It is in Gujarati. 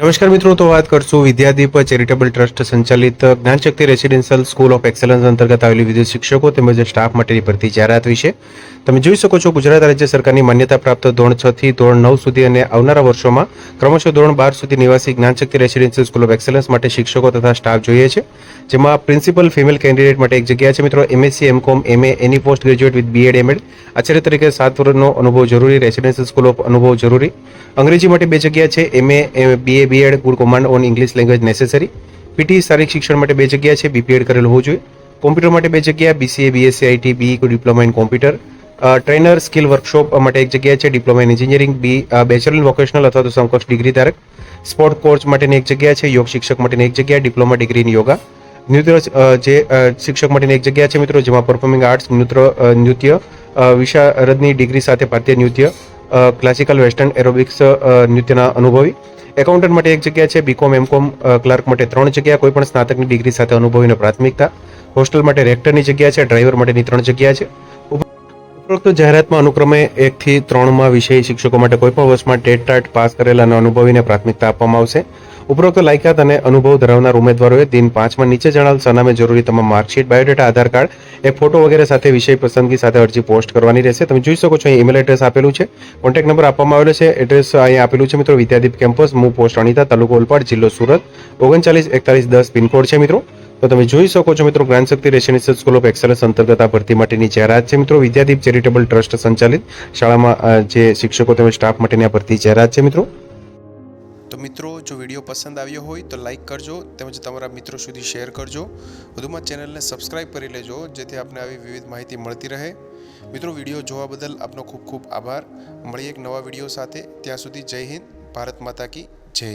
નમસ્કાર મિત્રો, તો વાત કરશું વિદ્યાદીપ ચેરિટેબલ ટ્રસ્ટ સંચાલિત Gyanshakti residential school of excellence અંતર્ગત આવેલી વિવિધ શિક્ષકો તેમજ સ્ટાફ માટેની ભરતી જાહેરાત વિશે. તમે જોઈ શકો છો, ગુજરાત રાજ્ય સરકારની માન્યતા પ્રાપ્ત ધોરણ છ થી ધોરણ નવ સુધી અને આવનારા વર્ષોમાં ક્રમશઃ ધોરણ બાર સુધી નિવાસી Gyanshakti residential school of excellence માટે શિક્ષકો તથા સ્ટાફ જોઈએ છે. જેમાં પ્રિન્સિપલ ફિમેલ કેન્ડિડેટ માટે એક જગ્યા છે મિત્રો MSc MCom MA any post graduate with BEd MEd Acharya તરીકે સાત વર્ષનો અનુભવ જરૂરી, રેસિડેન્શિયલ સ્કૂલ ઓફ અનુભવ જરૂરી. અંગ્રેજી માટે બે જગ્યા છે MA BA BEd good command on English language necessary PT શારીરિક શિક્ષણ માટે બે જગ્યા છે બીપીએડ કરેલું હોવું જોઈએ કોમ્પ્યુટર માટે બે જગ્યા BCA BSc IT B diploma in computer trainer skill workshop માટે એક જગ્યા છે diploma in engineering B bachelor in vocational અથવા તો સમકક્ષ ડિગ્રી ધારક સ્પોર્ટ કોર્સ માટેની એક જગ્યા છે યોગ શિક્ષક માટેની એક જગ્યા ડિપ્લોમા ડિગ્રી ઇન યોગા નૃત્ય જે શિક્ષક માટેની એક જગ્યા છે મિત્રો જેમાં પરફોર્મિંગ આર્ટ્સ નૃત્ય નૃત્ય વિશારદની ડિગ્રી સાથે ભારતીય નૃત્ય ક્લાસિકલ વેસ્ટર્ન એરોબિક્સ નૃત્યના અનુભવી. એકાઉન્ટન્ટ માટે એક જગ્યા છે બીકોમ એમકોમ ક્લાર્ક માટે ત્રણ જગ્યા કોઈપણ સ્નાતકની ડિગ્રી સાથે અનુભવીને પ્રાથમિકતા. હોસ્ટેલ માટે રેક્ટરની જગ્યા છે ડ્રાઈવર માટેની ત્રણ જગ્યા છે. ઉપરોક્ત જાહેરાતમાં અનુક્રમે એકથી ત્રણમાં વિષય શિક્ષકો માટે કોઈપણ વર્ષમાં ટેટ ટાટ પાસ કરેલા અને અનુભવીને પ્રાથમિકતા આપવામાં આવશે. ઉપરોક્ત લાયકાત અને અનુભવ ધરાવનાર ઉમેદવારોએ દિન પાંચમાં નીચે જણાવેલ સરનામે જરૂરી તમામ માર્કશીટ, બાયોડેટા, આધાર કાર્ડ એક ફોટો વગેરે સાથે વિષય પસંદગી સાથે અરજી પોસ્ટ કરવાની રહેશે. તમે જોઈ શકો છો, અહીં ઈમેલ એડ્રેસ આપેલું છે. કોન્ટેક્ટ નંબર આપવામાં આવેલો છે. એડ્રેસ અહીં આપેલું છે મિત્રો. વિદ્યાદીપ કેમ્પસ મૂ પોસ્ટ અણીતા, તાલુકો ઓલપાડ, જિલ્લો સુરત. ઓગણચાલીસ, એકતાલીસ, દસ, પિનકોડ છે મિત્રો. તો તમે જોઈ શકો છો મિત્રો, Gyan Shakti residential school of excellence અંતર્ગત આ ભરતી માટેની જાહેરાત છે મિત્રો, વિદ્યાદીપ ચેરિટેબલ ટ્રસ્ટ સંચાલિત શાળામાં જે શિક્ષકો તેમજ સ્ટાફ માટેની આ ભરતી જાહેરાત છે મિત્રો. તો મિત્રો, જો વીડિયો પસંદ આવ્યો હોય તો લાઇક કરજો, તેમજ તમારા મિત્રો સુધી શેર કરજો. વધુમાં ચેનલને સબસ્ક્રાઇબ કરી લેજો, જેથી આપને આવી વિવિધ માહિતી મળતી રહે. મિત્રો, વીડિયો જોવા બદલ આપનો ખૂબ ખૂબ આભાર. મળીએ એક નવા વીડિયો સાથે. ત્યાં સુધી જય હિન્દ, ભારત માતા કી જય.